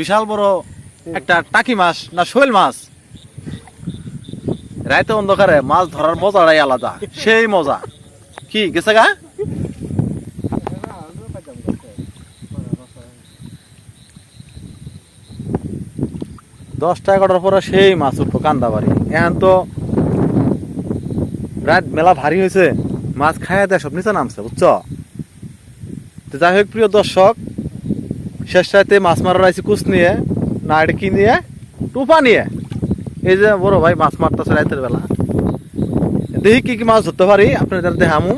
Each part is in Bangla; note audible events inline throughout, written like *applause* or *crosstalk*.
বিশাল বড় একটা টাকি মাছ না শৈল মাছ। রাইতে অন্ধকারে মাছ ধরার মজাটাই আলাদা, সেই মজা। কি, গেছে গা? দশটা এগারোটার পরে সেই মাছ উঠবো কান্দাবাড়ি। এখন তো রাত মেলা ভারী হয়েছে, মাছ খাইয়া দেয় সব নিচে নামছে, বুঝছ? যাই হোক, প্রিয় দর্শক শেষ রাতে মাছ মারার আইসি কুচ নিয়ে, নাড়কি নিয়ে, টুপা নিয়ে। এই যে বড় ভাই মাছ মারতেছে রাতের বেলা। দেখি কি কি মাছ ধরতে পারি, আপনাদের দেখামু।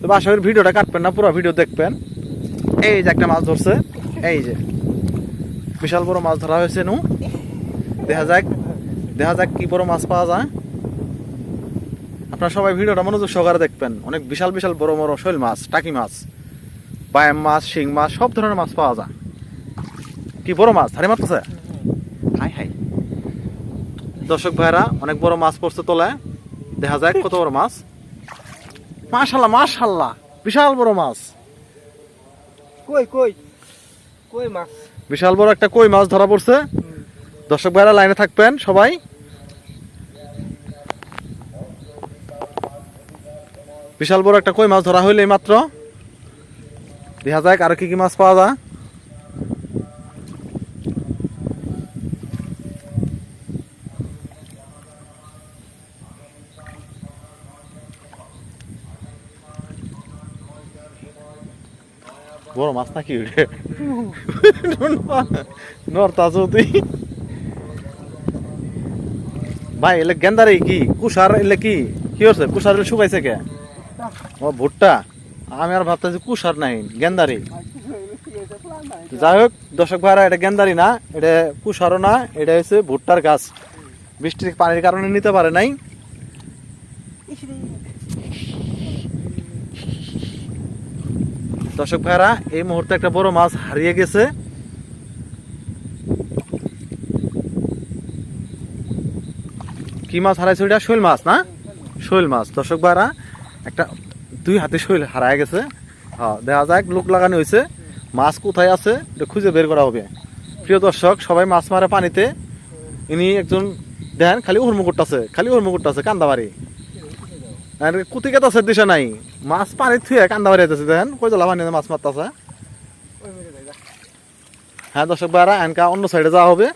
তো আশা করি ভিডিওটা কাটবেন না, পুরো ভিডিও দেখবেন। এই যে একটা মাছ ধরছে, এই যে। বিশাল বড় মাছ ধরা হয়েছে নু। দেখা যাক দেখা যাক কি বড় মাছ পাওয়া যায়। আপনারা সবাই ভিডিওটা মনোযোগ সহকারে দেখবেন। অনেক বিশাল বিশাল বড় বড় শৈল মাছ, টাকি মাছ। বায়াম মাছ শিং মাছ সব ধরনের মাছ পাওয়া যায়। কি বড় মাছ? ধারে মারতেছে হাই হাই। দর্শক ভাইরা অনেক বড় মাছ পড়ছে তোলায় দেখা যায় কত বড় মাছ। মাশাল্লাহ মাশাল্লাহ। বিশাল বড় মাছ। কই কই? কই মাছ? বিশাল বড় একটা কই মাছ ধরা পড়ছে। দর্শক ভাইরা লাইনে থাকবেন সবাই। বিশাল বড় একটা কই মাছ ধরা হইলে মাত্র। দেখা যায় আর কি কি মাছ পাওয়া যায়। বড় মাছ নাকি ওটা *laughs* নর্তা তুই। ভাই এলে গেন্দারে কি? কুষার এলে কি? কি হচ্ছে কুষার শুকাইছে কে? ও ভুট্টা? আমি আর ভাবতেছি কুষার নাই, গেন্দারি। যাই হোক, দর্শক ভাইরা, এটা গেন্দারি না, এটা কুষারও না, এটা হচ্ছে ভুট্টার গাছ। বৃষ্টির পানির কারণে নিতে পারে নাই। দর্শক ভাইরা, এই মুহূর্তে একটা বড় মাছ হারিয়ে গেছে। কি মাছ হারাইছে ওইটা? শৈল মাছ না? শৈল মাছ। দর্শক ভাইরা, একটা দুই হাতে শৈল হারায় গেছে। হ্যাঁ দেখা যাক, লোক লাগানো হয়েছে। মাছ কোথায় আছে, এটা খুঁজে বের করা হবে। প্রিয় দর্শক, সবাই মাছ মারে পানিতে। ইনি একজন, দেখেন, খালি উর্মু করতেছে খালি উর্মু করতেছে কান্দাবাড়ি। আর কুতি কেতাছে দিশা নাই। মাছ পানি থুয়ে কান্দাবাড়ি আইতেছে দেখেন, কই জলা পানি মাছ মারতেছে। হ্যাঁ দর্শক ভাইরা এনকা অন্য সাইডে যাওয়া হবে।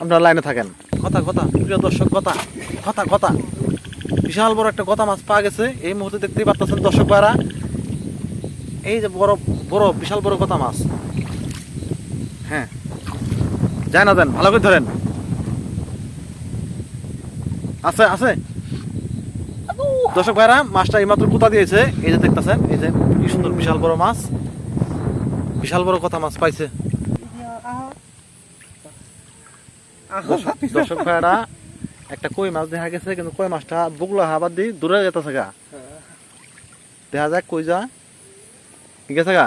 আপনারা লাইনে থাকেন। কথা কথা, প্রিয় দর্শক, কথা কথা কথা। বিশাল বড় একটা কথা মাছ পাওয়া গেছে। এই মুহূর্তে দেখতেই পারতেছেন দর্শক ভাইরা এই যে বড় বড় বিশাল বড় কথা মাছ। হ্যাঁ যায় না দেন ভালো করে ধরেন। আছে আছে। দর্শক ভাইরা মাছটা এইমাত্র কোথা দিয়েছে এই যে দেখতেছেন এই যে কি সুন্দর বিশাল বড় মাছ। বিশাল বড় কথা মাছ পাইছে। দর্শক ভাইরা একটা কই মাছ দেখা গেছে কিন্তু কই মাছটা বুকলা হাবার দিয়ে দূরে যেতেছে গা দেখা যাক কই যা ঠিক আছে গা?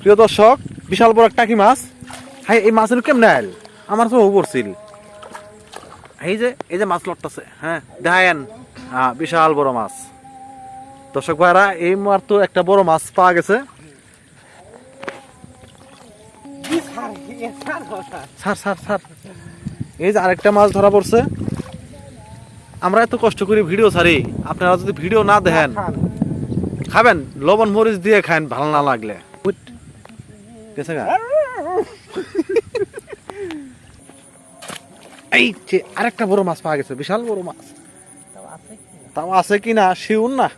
প্রিয় দর্শক বিশাল বড় একটা কি মাছ। হাই এই মাছের কেমনে আইল? আমার তো পড়ছিল। এই যে এই যে মাছ লটটাছে হ্যাঁ? দেখায়েন হ্যাঁ বিশাল বড় মাছ। দর্শক ভাইরা এই মার তো একটা বড় মাছ পাওয়া গেছে। এই যে আরেকটা মাছ ধরা পড়ছে। আমরা এত কষ্ট করে ভিডিও ছাড়ি আপনারা যদি ভিডিও না দেখেন খাবেন লবণ মরিচ দিয়ে খান ভালো না লাগলে? এই যে আরেকটা বড় মাছ পাওয়া গেছে বিশাল বড় মাছ। তাও আছে কি? না? শিউন না?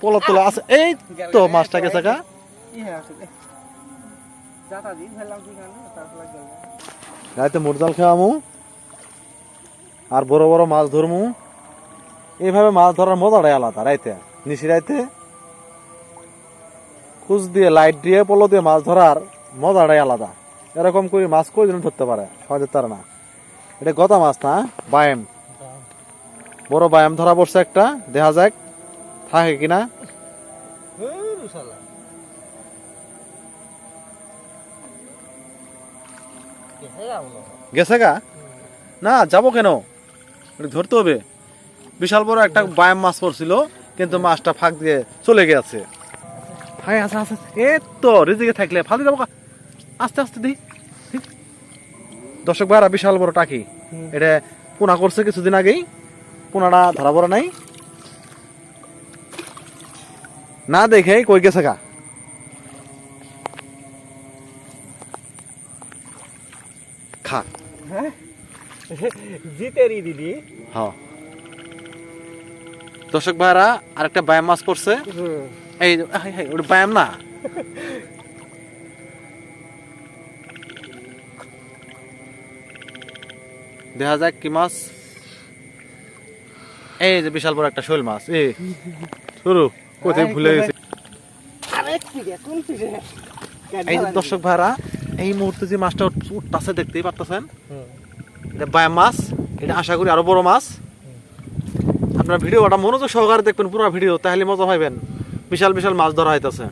পোলা তোলা আছে। এই তো মাছটা গেছে রাইতে মুরজাল খাওয়ামু, আর বড় বড় মাছ ধরমু। এইভাবে মাছ ধরার মজাটাই আলাদা রাইতে, নিশি রাইতে। খুঁজ দিয়ে, লাইট দিয়ে, পলো দিয়ে মাছ ধরার মজাটাই আলাদা। এরকম করে মাছ কয়জন ধরতে পারে? সহজে তার না। এটা গতা মাছ না, বায়াম। বড় বায়াম ধরা পড়ছে একটা, দেখা যাক, থাকে কিনা। গেছে গা? না যাব কেন? ধরতে হবে। বিশাল বড় একটা বায়াম মাছ পড়ছিল কিন্তু মাছটা ফাঁক দিয়ে চলে গেছে। হাই আছে আছে এ তো রিজিকে থাকলে। ফালতু যাব আস্তে আস্তে দিই দর্শক ভাইরা বিশাল বড় টাকি। এটা পোনা করছে কিছুদিন আগেই। পোনাটা ধরা পড়া নাই। না দেখে কই গেছে গা? খা। হ্যাঁ? জিতেরই দিদি। হ্যাঁ দর্শক ভাইরা আরেকটা ব্যায়াম মাছ পড়ছে। এই ওটা ব্যায়াম না? দেখা যাক কি মাছ। এই যে বিশাল বড় একটা শোল মাছ এই। শুরু কোথায় ভুলে গেছে। এই দর্শক ভাইরা এই মুহূর্তে যে মাছটা উঠ- উঠতাছে দেখতেই পারতেছেন? এটা ব্যায়াম মাছ এটা আশা করি আরও বড় মাছ। আপনার ভিডিওটা মনোযোগ সহকারে দেখবেন পুরো ভিডিও তাহলে মজা পাইবেন। বিশাল বিশাল মাছ ধরা হইতেছে।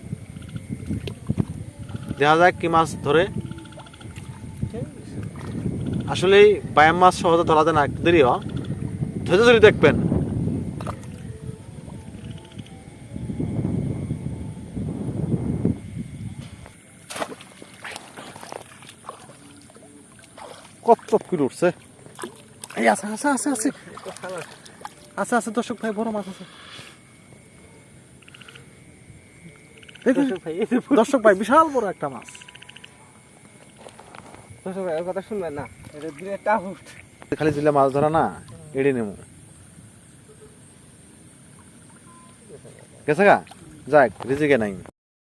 দেখা যাক কি মাছ ধরে। আসলে ব্যায়াম মাছ সহজে ধরা যায় না দেরি ধৈর্য ধরে দেখবেন। কত করে উঠছে। এই আছে আছে আছে আছে। আছে আছে দর্শক ভাই বড় মাছ আছে। দর্শক ভাই বিশাল বড় একটা মাছ। দর্শক ভাই ওর কথা শুনবেন না। এটা দিলে টাউট খালি দিলে মাছ ধরা না এড়ে নেব। গেছে গা? যাক রিজিকে নাই।